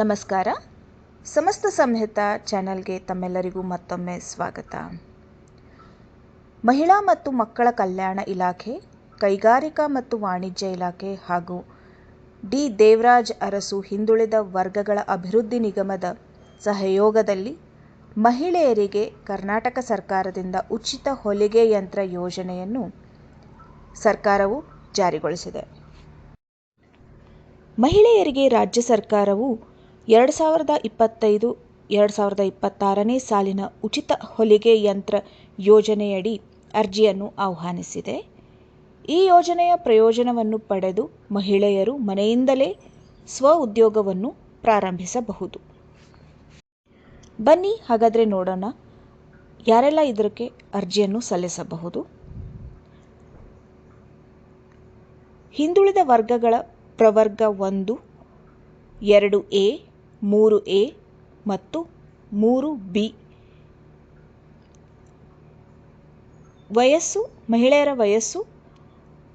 ನಮಸ್ಕಾರ. ಸಮಸ್ತ ಸಂಹಿತ ಚಾನೆಲ್ಗೆ ತಮ್ಮೆಲ್ಲರಿಗೂ ಮತ್ತೊಮ್ಮೆ ಸ್ವಾಗತ. ಮಹಿಳಾ ಮತ್ತು ಮಕ್ಕಳ ಕಲ್ಯಾಣ ಇಲಾಖೆ, ಕೈಗಾರಿಕಾ ಮತ್ತು ವಾಣಿಜ್ಯ ಇಲಾಖೆ ಹಾಗೂ ಡಿ. ದೇವರಾಜ್ ಅರಸು ಹಿಂದುಳಿದ ವರ್ಗಗಳ ಅಭಿವೃದ್ಧಿ ನಿಗಮದ ಸಹಯೋಗದಲ್ಲಿ ಮಹಿಳೆಯರಿಗೆ ಕರ್ನಾಟಕ ಸರ್ಕಾರದಿಂದ ಉಚಿತ ಹೊಲಿಗೆ ಯಂತ್ರ ಯೋಜನೆಯನ್ನು ಸರ್ಕಾರವು ಜಾರಿಗೊಳಿಸಿದೆ. ಮಹಿಳೆಯರಿಗೆ ರಾಜ್ಯ ಸರ್ಕಾರವು ಎರಡು ಸಾವಿರದ ಇಪ್ಪತ್ತೈದು, ಎರಡು ಸಾವಿರದ ಇಪ್ಪತ್ತಾರನೇ ಸಾಲಿನ ಉಚಿತ ಹೊಲಿಗೆ ಯಂತ್ರ ಯೋಜನೆಯಡಿ ಅರ್ಜಿಯನ್ನು ಆಹ್ವಾನಿಸಿದೆ. ಈ ಯೋಜನೆಯ ಪ್ರಯೋಜನವನ್ನು ಪಡೆದು ಮಹಿಳೆಯರು ಮನೆಯಿಂದಲೇ ಸ್ವ ಉದ್ಯೋಗವನ್ನು ಪ್ರಾರಂಭಿಸಬಹುದು. ಬನ್ನಿ ಹಾಗಾದರೆ ನೋಡೋಣ ಯಾರೆಲ್ಲ ಇದಕ್ಕೆ ಅರ್ಜಿಯನ್ನು ಸಲ್ಲಿಸಬಹುದು. ಹಿಂದುಳಿದ ವರ್ಗಗಳ ಪ್ರವರ್ಗ ಒಂದು, ಎರಡು ಎ ಮೂರು ಎ ಮತ್ತು ಮೂರು ಬಿ. ವಯಸ್ಸು, ಮಹಿಳೆಯರ ವಯಸ್ಸು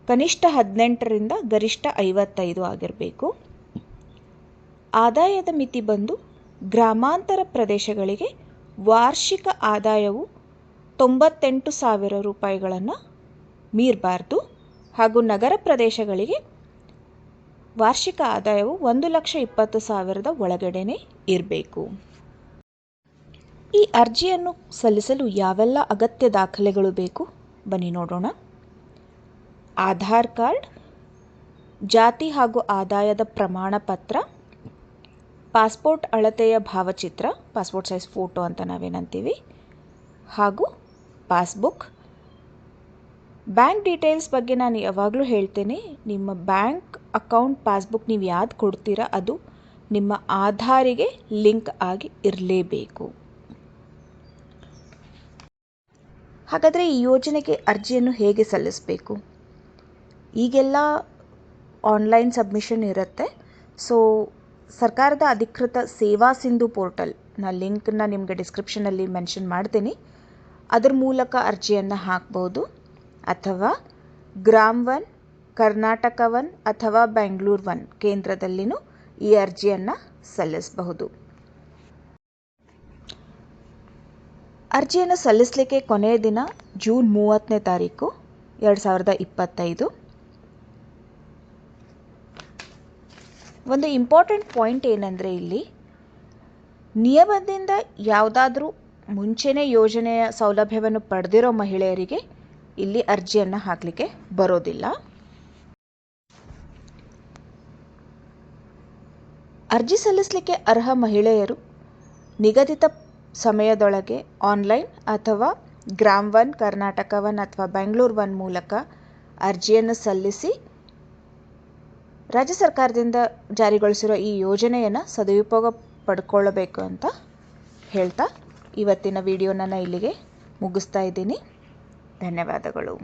ಕನಿಷ್ಠ ಹದಿನೆಂಟರಿಂದ ಗರಿಷ್ಠ ಐವತ್ತೈದು ಆಗಿರಬೇಕು. ಆದಾಯದ ಮಿತಿ ಬಂದು ಗ್ರಾಮಾಂತರ ಪ್ರದೇಶಗಳಿಗೆ ವಾರ್ಷಿಕ ಆದಾಯವು ತೊಂಬತ್ತೆಂಟು ಸಾವಿರ ರೂಪಾಯಿಗಳನ್ನು ಮೀರಬಾರ್ದು ಹಾಗೂ ನಗರ ಪ್ರದೇಶಗಳಿಗೆ ವಾರ್ಷಿಕ ಆದಾಯವು ಒಂದು ಲಕ್ಷ ಇಪ್ಪತ್ತು ಸಾವಿರದ ಒಳಗಡೆನೆ ಇರಬೇಕು. ಈ ಅರ್ಜಿಯನ್ನು ಸಲ್ಲಿಸಲು ಯಾವೆಲ್ಲ ಅಗತ್ಯ ದಾಖಲೆಗಳು ಬೇಕು? ಬನ್ನಿ ನೋಡೋಣ. ಆಧಾರ್ ಕಾರ್ಡ್, ಜಾತಿ ಹಾಗೂ ಆದಾಯದ ಪ್ರಮಾಣ ಪತ್ರ ಪಾಸ್ಪೋರ್ಟ್ ಅಳತೆಯ ಭಾವಚಿತ್ರ, ಪಾಸ್ಪೋರ್ಟ್ ಸೈಜ್ ಫೋಟೋ ಅಂತ ನಾವೇನಂತೀವಿ, ಹಾಗೂ ಪಾಸ್ಬುಕ್ ಬ್ಯಾಂಕ್ ಡೀಟೇಲ್ಸ್ ಬಗ್ಗೆ ನಾನು ಯಾವಾಗಲೂ ಹೇಳ್ತೇನೆ, ನಿಮ್ಮ ಬ್ಯಾಂಕ್ ಅಕೌಂಟ್ ಪಾಸ್ಬುಕ್ ನೀವು ಯಾವ್ದು ಕೊಡ್ತೀರಾ ಅದು ನಿಮ್ಮ ಆಧಾರಿಗೆ ಲಿಂಕ್ ಆಗಿ ಇರಲೇಬೇಕು. ಹಾಗಾದರೆ ಈ ಯೋಜನೆಗೆ ಅರ್ಜಿಯನ್ನು ಹೇಗೆ ಸಲ್ಲಿಸಬೇಕು? ಈಗೆಲ್ಲ ಆನ್ಲೈನ್ ಸಬ್ಮಿಷನ್ ಇರುತ್ತೆ. ಸೊ ಸರ್ಕಾರದ ಅಧಿಕೃತ ಸೇವಾ ಸಿಂಧು ಪೋರ್ಟಲ್ ನಾನು ಲಿಂಕನ್ನ ನಿಮಗೆ ಡಿಸ್ಕ್ರಿಪ್ಷನಲ್ಲಿ ಮೆನ್ಷನ್ ಮಾಡ್ತೀನಿ. ಅದರ ಮೂಲಕ ಅರ್ಜಿಯನ್ನು ಹಾಕ್ಬೋದು. ಅಥವಾ ಗ್ರಾಮ್ ಒನ್, ಕರ್ನಾಟಕ ಒನ್ ಅಥವಾ ಬೆಂಗಳೂರು ಒನ್ ಕೇಂದ್ರದಲ್ಲಿನೂ ಈ ಅರ್ಜಿಯನ್ನು ಸಲ್ಲಿಸಬಹುದು. ಅರ್ಜಿಯನ್ನು ಸಲ್ಲಿಸಲಿಕ್ಕೆ ಕೊನೆಯ ದಿನ ಜೂನ್ ಮೂವತ್ತನೇ ತಾರೀಕು, ಎರಡು ಸಾವಿರದ ಇಪ್ಪತ್ತೈದು. ಒಂದು ಇಂಪಾರ್ಟೆಂಟ್ ಪಾಯಿಂಟ್ ಏನಂದರೆ ಇಲ್ಲಿ, ನಿಯಮದಿಂದ ಯಾವುದಾದ್ರೂ ಮುಂಚೆನೇ ಯೋಜನೆಯ ಸೌಲಭ್ಯವನ್ನು ಪಡೆದಿರೋ ಮಹಿಳೆಯರಿಗೆ ಇಲ್ಲಿ ಅರ್ಜಿಯನ್ನು ಹಾಕಲಿಕ್ಕೆ ಬರೋದಿಲ್ಲ. ಅರ್ಜಿ ಸಲ್ಲಿಸಲಿಕ್ಕೆ ಅರ್ಹ ಮಹಿಳೆಯರು ನಿಗದಿತ ಸಮಯದೊಳಗೆ ಆನ್ಲೈನ್ ಅಥವಾ ಗ್ರಾಮ್ ಒನ್, ಕರ್ನಾಟಕ ಒನ್ ಅಥವಾ ಬೆಂಗಳೂರು ಒನ್ ಮೂಲಕ ಅರ್ಜಿಯನ್ನು ಸಲ್ಲಿಸಿ ರಾಜ್ಯ ಸರ್ಕಾರದಿಂದ ಜಾರಿಗೊಳಿಸಿರೋ ಈ ಯೋಜನೆಯನ್ನು ಸದುಪಯೋಗ ಪಡ್ಕೊಳ್ಳಬೇಕು ಅಂತ ಹೇಳ್ತಾ ಇವತ್ತಿನ ವಿಡಿಯೋನ ಇಲ್ಲಿಗೆ ಮುಗಿಸ್ತಾ ಇದ್ದೀನಿ. ಧನ್ಯವಾದಗಳು.